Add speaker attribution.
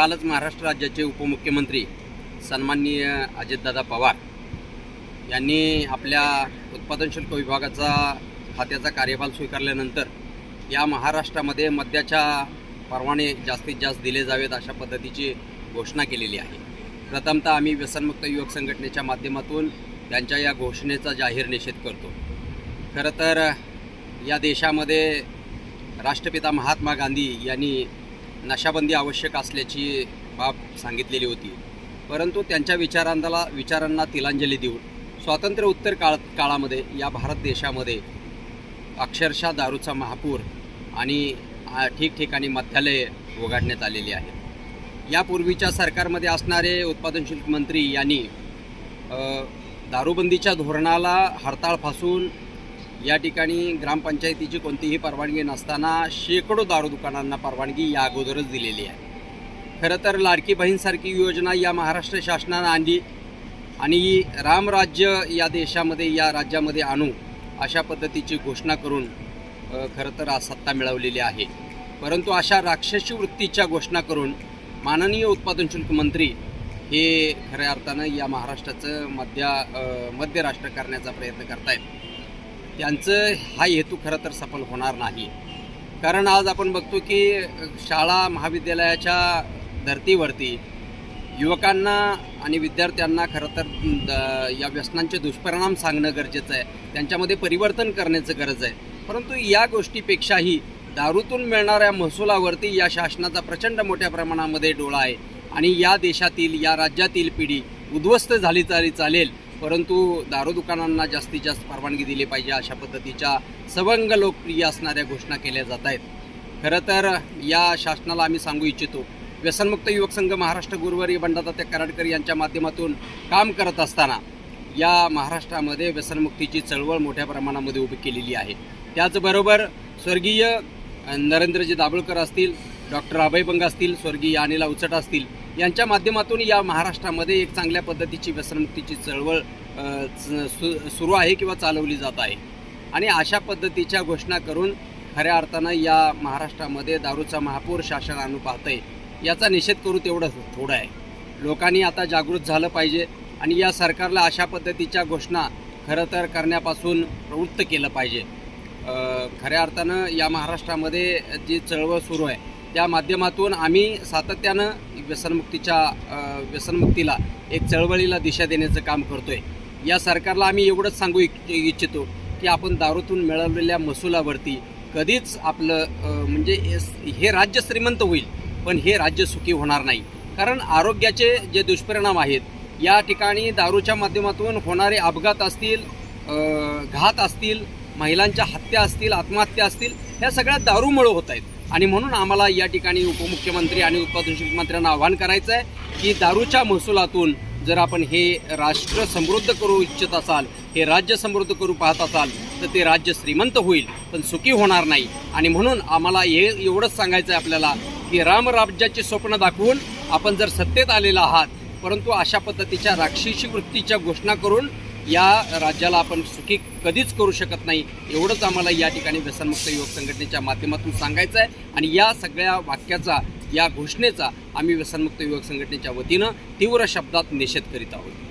Speaker 1: कालच महाराष्ट्र राज्याचे उपमुख्यमंत्री सन्माननीय अजितदादा पवार यांनी आपल्या उत्पादन शुल्क विभागाचा खात्याचा कार्यभार स्वीकारल्यानंतर या महाराष्ट्रामध्ये मद्याच्या परवाने जास्तीत जास्त दिले जावेत अशा पद्धतीची घोषणा केलेली आहे. प्रथमतः आम्ही व्यसनमुक्त युवक संघटनेच्या माध्यमातून त्यांच्या या घोषणेचा जाहीर निषेध करतो. खरं तर या देशामध्ये राष्ट्रपिता महात्मा गांधी यांनी नशाबंदी आवश्यक असल्याची बाब सांगितलेली होती. परंतु त्यांच्या विचारांना विचारांना तिलांजली देऊन स्वातंत्र्य उत्तर काळ काळामध्ये या भारत देशामध्ये अक्षरशः दारूचा महापूर आणि ठिकठिकाणी मध्यालय उघडण्यात आलेली आहेत यापूर्वीच्या सरकारमध्ये असणारे उत्पादन शुल्क मंत्री यांनी दारूबंदीच्या धोरणाला हरताळ फासून या ठिकाणी ग्रामपंचायतीची कोणतीही परवानगी नसताना शेकडो दारू दुकानांना परवानगी या अगोदरच दिलेली आहे. खरं तर लाडकी बहीणसारखी योजना या महाराष्ट्र शासनानं आणली आणि रामराज्य या देशामध्ये या राज्यामध्ये आणू अशा पद्धतीची घोषणा करून खरं तर आज सत्ता मिळवलेली आहे. परंतु अशा राक्षसी वृत्तीच्या घोषणा करून माननीय उत्पादन शुल्क मंत्री हे खऱ्या अर्थानं या महाराष्ट्राचं मध्य मध्य राष्ट्र करण्याचा प्रयत्न करतायत. त्यांचं हा हेतू खरं तर सफल होणार नाही. कारण आज आपण बघतो की शाळा महाविद्यालयाच्या धर्तीवरती युवकांना आणि विद्यार्थ्यांना खरं तर द- या व्यसनांचे दुष्परिणाम सांगणं गरजेचं आहे. त्यांच्यामध्ये परिवर्तन करण्याचं गरज आहे. परंतु या गोष्टीपेक्षाही दारूतून मिळणाऱ्या महसुलावरती या शासनाचा प्रचंड मोठ्या प्रमाणामध्ये डोळा आहे. आणि या देशातील या राज्यातील पिढी उद्ध्वस्त झाली तरी चालेल. परंतु दारू दुकानांना जास्तीत जास्त परवानगी दिली पाहिजे अशा पद्धतीच्या सवंग लोकप्रिय असणाऱ्या घोषणा केल्या जात आहेत. खरं तर या शासनाला आम्ही सांगू इच्छितो व्यसनमुक्त युवक संघ महाराष्ट्र गुरुवारी बंडातात्या कराडकर यांच्या माध्यमातून काम करत असताना या महाराष्ट्रामध्ये व्यसनमुक्तीची चळवळ मोठ्या प्रमाणामध्ये उभी केलेली आहे. त्याचबरोबर स्वर्गीय नरेंद्रजी दाभोळकर असतील डॉक्टर अभय बंग असतील स्वर्गीय अनिला उचट असतील यांच्या माध्यमातून या महाराष्ट्रामध्ये एक चांगल्या पद्धतीची व्यसनमुक्तीची चळवळ च- सु सुरू आहे किंवा चालवली जात आहे. आणि अशा पद्धतीच्या घोषणा करून खऱ्या अर्थानं या महाराष्ट्रामध्ये दारूचा महापूर शासन आणू पाहतंय याचा निषेध करू तेवढं थोडं आहे. लोकांनी आता जागृत झालं पाहिजे आणि या सरकारला अशा पद्धतीच्या घोषणा खरं तर करण्यापासून प्रवृत्त केलं पाहिजे. खऱ्या अर्थानं या महाराष्ट्रामध्ये जी चळवळ सुरू आहे त्या माध्यमातून आम्ही सातत्यानं व्यसनमुक्तीच्या व्यसनमुक्तीला एक चळवळीला दिशा देण्याचं काम करतोय. या सरकारला आम्ही एवढंच सांगू इच्छ- इच्छितो की आपण दारूतून मिळवलेल्या महसुलावरती कधीच आपलं म्हणजे हे- राज्य श्रीमंत होईल पण हे राज्य सुखी होणार नाही. कारण आरोग्याचे जे दुष्परिणाम आहेत या ठिकाणी दारूच्या माध्यमातून होणारे अपघात असतील घात असतील महिलांच्या हत्या असतील आत्महत्या असतील ह्या सगळ्या दारूमुळे होत आहेत. आणि म्हणून आम्हाला या ठिकाणी उपमुख्यमंत्री आणि उत्पादन शुल्क मंत्र्यांना आवाहन करायचं आहे की दारूच्या महसुलातून जर आपण हे राष्ट्र समृद्ध करू इच्छित असाल हे राज्य समृद्ध करू पाहत असाल तर ते राज्य श्रीमंत होईल पण सुखी होणार नाही. आणि म्हणून आम्हाला हे एवढंच सांगायचं आहे आपल्याला की रामराज्याची स्वप्न दाखवून आपण जर सत्तेत आलेला आहात परंतु अशा पद्धतीच्या राक्षसी वृत्तीच्या घोषणा करून या राज्याला आपण सुखी कधीच करू शकत नाही एवढंच आम्हाला या ठिकाणी व्यसनमुक्त युवक संघटनेच्या माध्यमातून सांगायचं आहे. आणि या सगळ्या वाक्याचा या घोषणेचा आम्ही व्यसनमुक्त युवक संघटनेच्या वतीनं तीव्र शब्दात निषेध करीत आहोत.